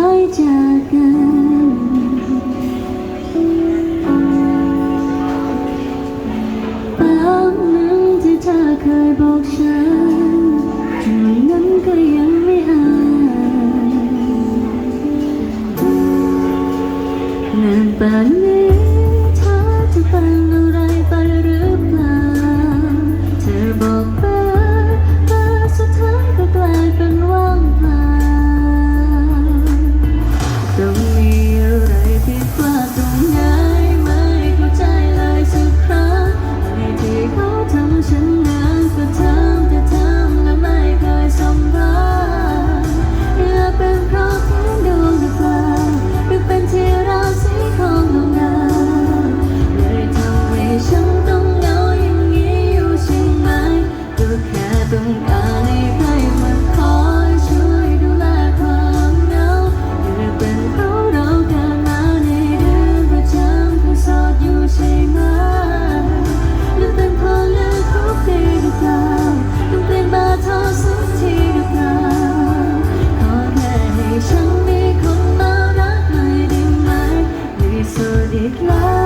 ายจากกันแป๊นึงที่เธอเคยบอกฉันหอยนั้นก็ยังไม่อายนนป่านนี้เธอจะเป็นอะไรไปหรือ it love.